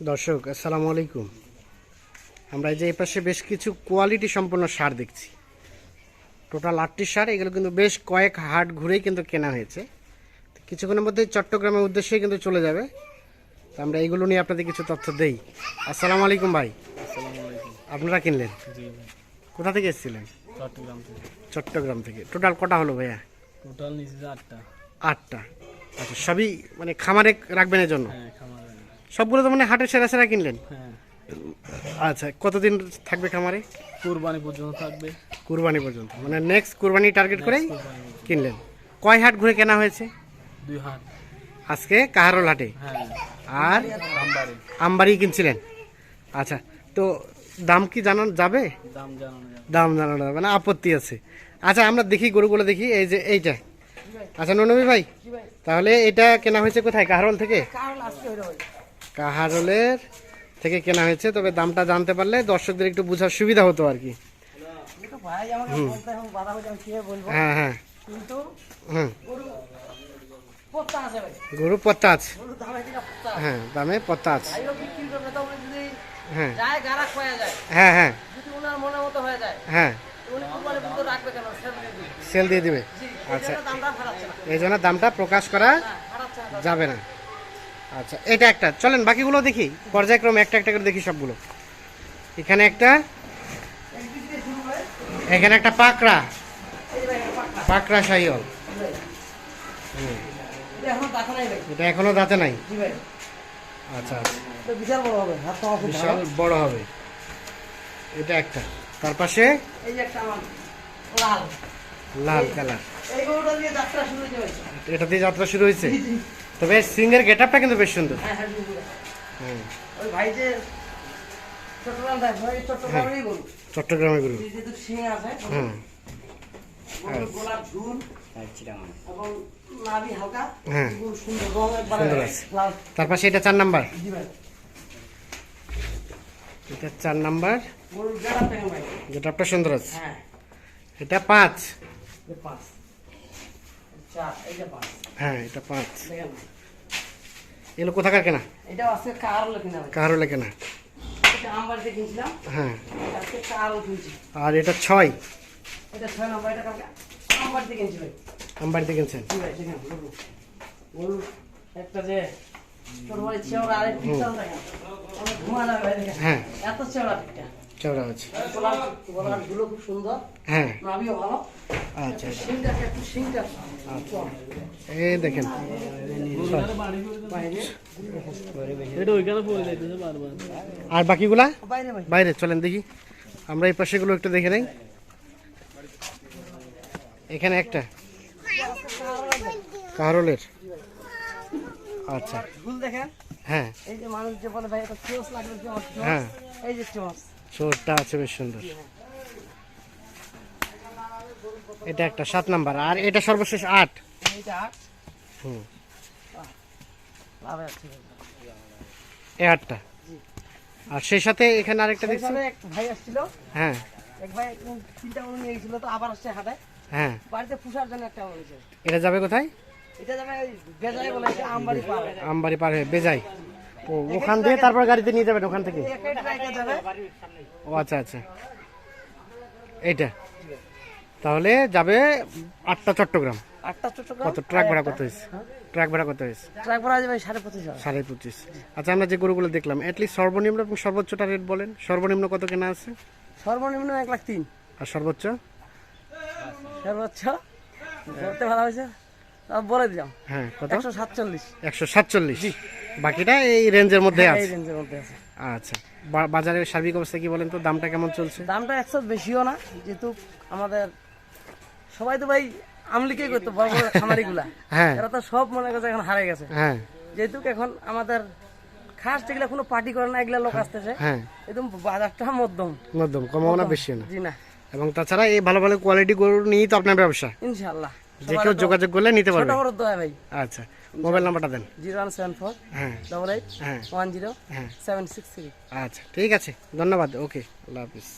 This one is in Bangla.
দর্শক আসসালামু আলাইকুম। আমরা এই যে এই পাশে বেশ কিছু কোয়ালিটি সম্পন্ন সার দেখছি। টোটাল আটটি সার এগুলো কিন্তু বেশ কয়েক হাট ঘুরেই কিন্তু কেনা হয়েছে। কিছুক্ষণের মধ্যে চট্টগ্রামের উদ্দেশ্যেই কিন্তু চলে যাবে। তো আমরা এইগুলো নিয়ে আপনাদের কিছু তথ্য দেই। আসসালামু আলাইকুম ভাই। আপনারা কিনলেন? কোথা থেকে এসেছিলেন? চট্টগ্রাম থেকে। চট্টগ্রাম থেকে। টোটাল কটা হলো ভাইয়া? টোটাল নিচে আটটা। আটটা। আচ্ছা সবই মানে খামারে রাখবেন এর জন্য? হ্যাঁ সবগুলো তো মানে হাটের সেরা সেরা কিনলেন? হ্যাঁ। আচ্ছা কতদিন থাকবে খামারে? কুরবানি পর্যন্ত থাকবে। কুরবানি পর্যন্ত। মানে নেক্সট কুরবানি টার্গেট করেই কিনলেন। কয় হাট ঘুরে কেনা হয়েছে? দুই হাত আজকে কাহারোল হাটে? হ্যাঁ। আর আমবাড়ি। কিনছিলেন? আচ্ছা তো দাম কি জানান যাবে? দাম জানানো যাবে। দাম জানানো যাবে না আপত্তি আছে। আচ্ছা আমরা দেখি গরুগুলো দেখি এই যে এইটা। আচ্ছা ননবী ভাই তাহলে এটা কেনা হয়েছে কোথায়? কাহারোল থেকে? কাহারোলের থেকে কেনা হয়েছে তবে দামটা জানতে পারলে দর্শকদের একটু বোঝার সুবিধা হতো আর কি। হয়ে হ্যাঁ হ্যাঁ। হুম। গরু পত্তা আছে। হ্যাঁ দামে পত্তা আছে। হ্যাঁ। হ্যাঁ হ্যাঁ হয়ে। হ্যাঁ। সেল দিয়ে দিবে। আচ্ছা। এই জন্য দামটা প্রকাশ করা হ্যাঁ, যাবে না। আচ্ছা এটা একটা। চলেন বাকিগুলো দেখি। পর্যায়ক্রমে একটা একটা করে দেখি সবগুলো। এখানে একটা এখানে একটা পাকড়া। পাকড়া সাইল এটা এখনও দাঁতে নাই? আচ্ছা আচ্ছা। বিশাল বড় হবে। এটা একটা। তার পাশে? লাল কালার। এই গরুটা দিয়ে যাত্রা শুরু হয়েছে। ভাই এটা দিয়ে যাত্রা শুরু হয়েছে। তবে সিংহের গেট আপটা কিন্তু বেশ সুন্দর। হ্যাঁ হ্যাঁ জি, জি। হুম। ওই ভাই যে চট্টগ্রাম থাকে ভাই চট্টগ্রামেরই গরু হ্যাঁ। তার পাশে এটা চার নাম্বার। এটা চার নাম্বার। যেটা আপনার সুন্দর আছে। হ্যাঁ। এটা পাঁচ। হ্যাঁ এটা পাঁচ। এগুলো কোথাকার কেনা? কার আমবাড়িতে কিনছিলাম। হ্যাঁ। আর এটা ছয়। এটা ছয় নম্বর এটা কালকে আমবাড়িতে কিনছি ভাই। আমবাড়িতে কিনছেন? একটা যে হ্যাঁ। এত চেওড়া চওড়া আছে? খুব সুন্দর। হ্যাঁ। ভালো। আচ্ছা। এই দেখেন। আর বাকিগুলা? বাইরে বাইরে। চলেন দেখি। আমরা এই পাশেগুলো একটু দেখে নেই। এখানে একটা। কাহারোলের আচ্ছা। হ্যাঁ। এই যে মানুষ যে বলে ভাই এটা চোস লাগবে হ্যাঁ। এই যে চোস। চোরটা আছে বেশ সুন্দর। এটা একটা সাত নাম্বার। আর এটা সর্বশেষ আট। হুম। এই আটটা। আর সেই সাথে এখানে আরেকটা দেখছি। ভাই আসছিল। হ্যাঁ। এক ভাই তিনটা উনি নিয়ে গেছিল তো আবার আসছে হাটায় হ্যাঁ। বাড়িতে পুষার জন্য একটা এটা যাবে কোথায়? এটা যাবে বেজায় বলে আমবাড়ি পার হয়ে। বেজাই ও ওখান থেকে তারপর গাড়িতে নিয়ে যাবেন ওখান থেকে? ও আচ্ছা আচ্ছা। এইটা। তাহলে যাবে আটটা চট্টগ্রাম। আটটা চট্টগ্রাম? কত? ট্রাক ভাড়া কত হয়েছে? ট্রাক ভাড়া কত হয়েছে? ট্রাক ভাড়া যাবে সাড়ে পঁচিশ সাড়ে পঁচিশ। আচ্ছা আমরা যে গরুগুলো দেখলাম অ্যাটলিস্ট সর্বনিম্ন এবং সর্বোচ্চটা রেট বলেন। সর্বনিম্ন কত কেনা আছে? সর্বনিম্ন এক লাখ তিন। আর সর্বোচ্চ? সর্বোচ্চ? ভালো হয়েছে? বলে দিলাম। হ্যাঁ কত? একশো সাতচল্লিশ। একশো সাতচল্লিশ। বাকিটা এই রেঞ্জের মধ্যে আছে। রেঞ্জের মধ্যে আছে। আচ্ছা। বাজারের সার্বিক অবস্থা কি বলেন তো? দামটা কেমন চলছে? দামটা একশো বেশিও না যেহেতু আমাদের সবাই তো ভাই আমলিকে করতো বড় বড় খামারিগুলা। হ্যাঁ। এরা তো সব মনে করছে এখন হারে গেছে। হ্যাঁ। যেহেতু এখন আমাদের খাস যেগুলা কোনো পার্টি করে না এগুলা লোক আসতেছে। হ্যাঁ। একদম বাজারটা মধ্যম। মধ্যম কমাও না বেশি না। জি না। এবং তাছাড়া এই ভালো ভালো কোয়ালিটি গরু নিয়েই তো আপনার ব্যবসা। ইনশাল্লাহ যে কেউ যোগাযোগ করলে নিতে ছোট বড় দয়া ভাই। আচ্ছা। মোবাইল নাম্বারটা দেন। জিরো ওয়ান সেভেন ফোর হ্যাঁ। ডবল এইট হ্যাঁ। ওয়ান জিরো হ্যাঁ। Seven six three. আচ্ছা ঠিক আছে। ধন্যবাদ। ওকে আল্লাহ হাফিজ।